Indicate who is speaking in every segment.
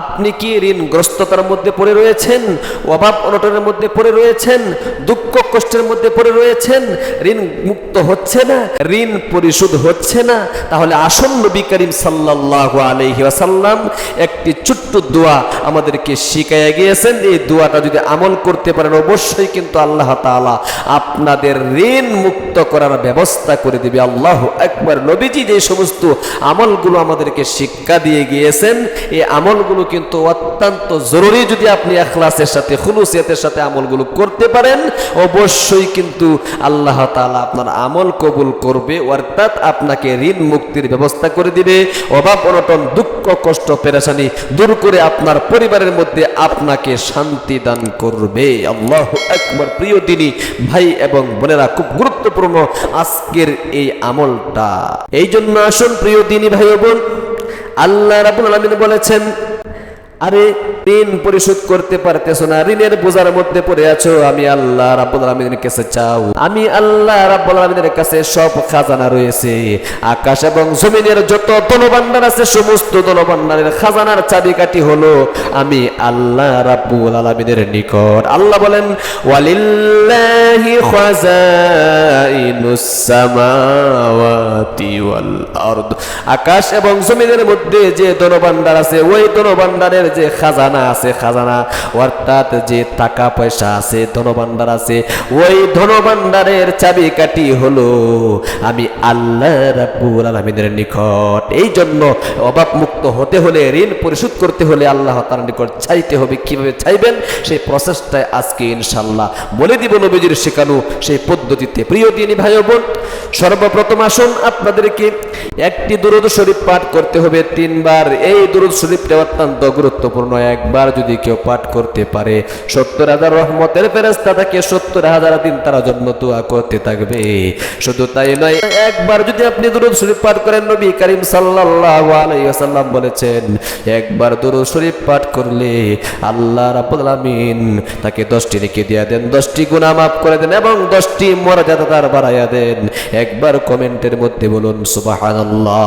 Speaker 1: আপনি কি ঋণগ্রস্ততার মধ্যে পড়ে রয়েছেন? অভাব অনটনের মধ্যে পড়ে রয়েছেন? দুঃখ কষ্টের মধ্যে পড়ে রয়েছেন? ঋণ মুক্ত হচ্ছে না? ঋণ পরিশোধ হচ্ছে না? তাহলে আসল নবী করিম সাল্লাল্লাহু আলাইহি ওয়াসাল্লাম, একটি ছোট্ট দোয়া আমাদেরকে শিখাইয়া গিয়েছেন। এই দোয়াটা যদি আমল করতে পারেন, অবশ্যই কিন্তু আল্লাহ তাআলা আপনাদের ঋণ মুক্ত করার ব্যবস্থা করে দিবে। আল্লাহ একবার নবীজি যে সমস্ত আমলগুলো আমাদেরকে শিক্ষা দিয়ে গিয়েছেন, এই আমলগুলো কিন্তু অত্যন্ত জরুরি যদি আপনি এখলাসের সাথে, খুলুসিয়াতের সাথে আমলগুলো করতে পারেন, অবশ্যই কিন্তু আল্লাহ তাআলা আপনার আমল কবুল করবে, অর্থাৎ আপনাকে ঋণ মুক্তির ব্যবস্থা করে দিবে। অভাব, অনটন, দুঃখ, কষ্ট, পেরেশানি দূর করে আপনার পরিবারের মধ্যে আপনাকে শান্তি দান করবে। আল্লাহ একবার প্রিয় দিনী ভাই এবং বোনেরা, খুব গুরুত্বপূর্ণ আজকের এই আমলটা। এই জন্য আসুন প্রিয় দিনী ভাই বোন, আল্লাহ রাবুল আলমিন বলেছেন আরে ঋণ পরিশোধ করতে পারতেছো না, ঋণের বোঝার মধ্যে পড়ে আছো, আমি আল্লাহ রাব্বুল আলামিনের কাছে চাও আমি আল্লাহ রাব্বুল আলামিনের কাছে সব খাজানা রয়েছে। আকাশ এবং জমিনের যত ধনভাণ্ডার আছে, সমস্ত ধনভাণ্ডারের খাজানার চাবি চাবিকাঠি হলো আমি আল্লাহ রাব্বুল আলামিনের নিকট। আল্লাহ বলেন, ওয়ালিল্লাহি খাজাইনুস সামাওয়াতি ওয়াল আরদ। আকাশ এবং জমিনের মধ্যে যে ধনভাণ্ডার আছে, ওই ধনভাণ্ডারের যে খাজানা আছে, খাজানা। অর্থাৎ যে টাকা পয়সা আছে, ধনভাণ্ডার আছে, ওই ধনভাণ্ডারের চাবিকাঠি হলো আমি আল্লাহ রাব্বুল আলামিনের নিকট। এই জন্য অভাব মুক্ত হতে হলে, ঋণ পরিশোধ করতে হলে আল্লাহ তার নিকট চাইতে হবে। কীভাবে চাইবেন? সেই প্রসেসটাই আজকে ইনশাল্লাহ বলে দিব নবীজির শেখানো সেই পদ্ধতিতে। প্রিয় দিনী ভাই বোন সর্বপ্রথম আসুন আপনাদেরকে একটি দুরুদ শরীফ পাঠ করতে হবে তিনবার। এই দুরুদ শরীফটা অত্যন্ত গুরুত্বপূর্ণ। একবার যদি কেউ পাঠ করতে পারে, সত্তর হাজার রহমতের ফেরেস্তা তাকে সত্তর হাজার দিন তারা জন্য দোয়া করতে থাকবে। শুধু তাই নয়, একবার যদি আপনি দুরুদ শরীফ পাঠ করেন, নবী করিম সাল্লাল্লাহু আলাইহি ওয়াসাল্লাম বলেছেন, একবার দুরুদ শরীফ পাঠ করলে আল্লাহ রাব্বুল আলামিন তাকে দশটি নেকি দিয়া দেন, দশটি গুনাহ মাফ করে দেন এবং দশটি মর্যাদা তার বাড়াইয়া দেন। একবার কমেন্টের মধ্যে বলুন, সুবহানাল্লাহ,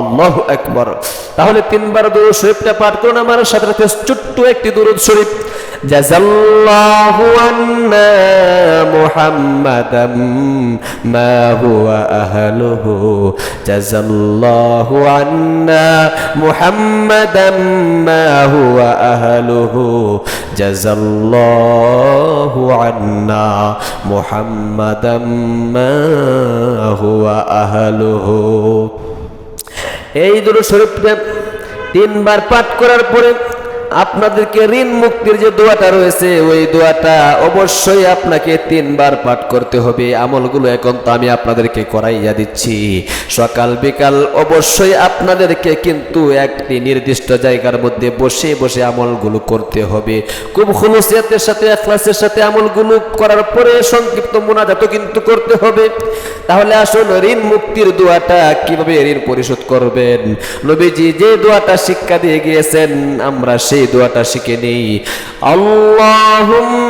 Speaker 1: আল্লাহু আকবার। তাহলে তিনবার দুরুদ শরীফটা পাঠ করুন, আমার সাথে ছোট্ট একটি দুরুদ শরীফ, জাযাল্লাহু আন্না মুহাম্মাদাম মা হুয়া আহলুহু, জাযাল্লাহু আন্না মুহাম্মাদাম মা হুয়া আহলুহু, জাযাল্লাহু আন্না মুহাম্মাদাম মা হুয়া আহলুহু। এই দুরূদ শরীফটা তিনবার পাঠ করার পরে আপনাদেরকে ঋণ মুক্তির যে দোয়াটা রয়েছে, ওই দোয়াটা অবশ্যই আপনাকে তিনবার পাঠ করতে হবে। আমলগুলো এখন তো আমি আপনাদেরকে করাইয়া দিচ্ছি। সকাল বিকাল অবশ্যই আপনাদেরকে কিন্তু একটি নির্দিষ্ট জায়গার মধ্যে বসে বসে আমলগুলো করতে হবে। খুব খুলুসিয়াতের সাথে, এখলাসের সাথে আমলগুলো করার পরে সংক্ষিপ্ত মোনাজাতও কিন্তু করতে হবে। তাহলে আসুন ঋণ মুক্তির দোয়াটা কীভাবে ঋণ পরিশোধ করবেন? নবীজি যে দোয়াটা শিক্ষা দিয়ে গিয়েছেন, আমরা সেই দোয়াটা শিখে নেই।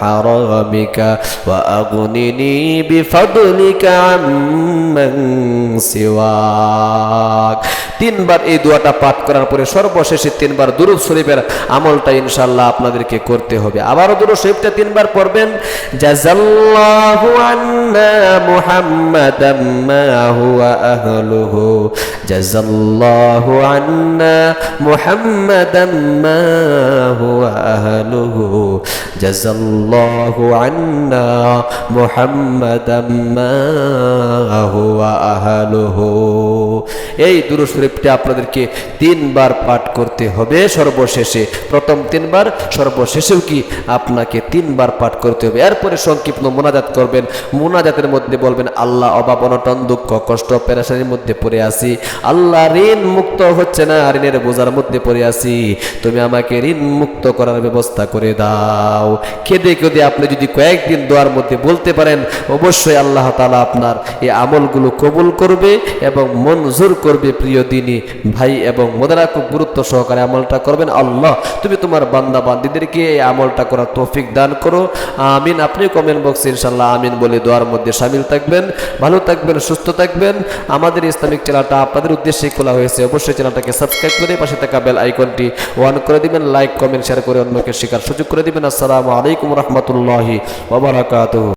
Speaker 1: حرامك وأغنني بفضلك عمن سواك তিনবার এই দোয়াটা পাঠ করার পরে সর্বশেষে তিনবার দুরুদ শরীফের আমলটা ইনশাল্লাহ আপনাদেরকে করতে হবে আবারও দুরুদ শরীফটা তিনবার পড়বেন জাজাল্লাহু আন্না মুহাম্মাদাম মা হুয়া আহলুহু জাজাল্লাহু আন্না মুহাম্মাদাম মা হুয়া আহলুহু। জাজাল্লাহু আন্না মুহাম্মাদাম মা হুয়া আহলুহু। এই দুরুদ শরীফটা আপনাদেরকে তিনবার পাঠ করতে হবে সর্বশেষে। প্রথম তিনবার, সর্বশেষেও কি আপনাকে তিনবার পাঠ করতে হবে। এরপরে সংক্ষিপ্ত মোনাজাত করবেন। মোনাজাতের মধ্যে বলবেন, আল্লাহ অভাব, অনটন, দুঃখ, কষ্ট, পেরাশানির মধ্যে পড়ে আসি আল্লাহ ঋণ মুক্ত হচ্ছে না, ঋণের বোঝার মধ্যে পড়ে আসি তুমি আমাকে ঋণ মুক্ত করার ব্যবস্থা করে দাও। খেদে খেদে আপনি যদি কয়েকদিন দোয়ার মধ্যে বলতে পারেন, অবশ্যই আল্লাহ তালা আপনার এই আমলগুলো কবুল করবে এবং মঞ্জুর করবে প্রিয় দিনী ভাই এবং মোদারা খুব গুরুত্ব সহকারে আমলটা করবেন। আল্লাহ, তুমি তোমার বান্দা বান্দিদেরকে এই আমলটা করার তৌফিক দান করো। আমিন, আপনি কমেন্ট বক্সে ইনশাল্লাহ আমিন বলে দোয়ার মধ্যে সামিল থাকবেন। ভালো থাকবেন, সুস্থ থাকবেন। আমাদের ইসলামিক চ্যানেলটা আপনাদের উদ্দেশ্যে খোলা হয়েছে। অবশ্যই চ্যানেলটাকে সাবস্ক্রাইব করে পাশে থাকা বেল আইকনটি ওয়ান করে দিবেন, লাইক, কমেন্ট শেয়ার করে অন্যকে শেখার সুযোগ করে দিবেন। আসসালামু আলাইকুম রহমতুল্লাহি ওবরাকাতুহু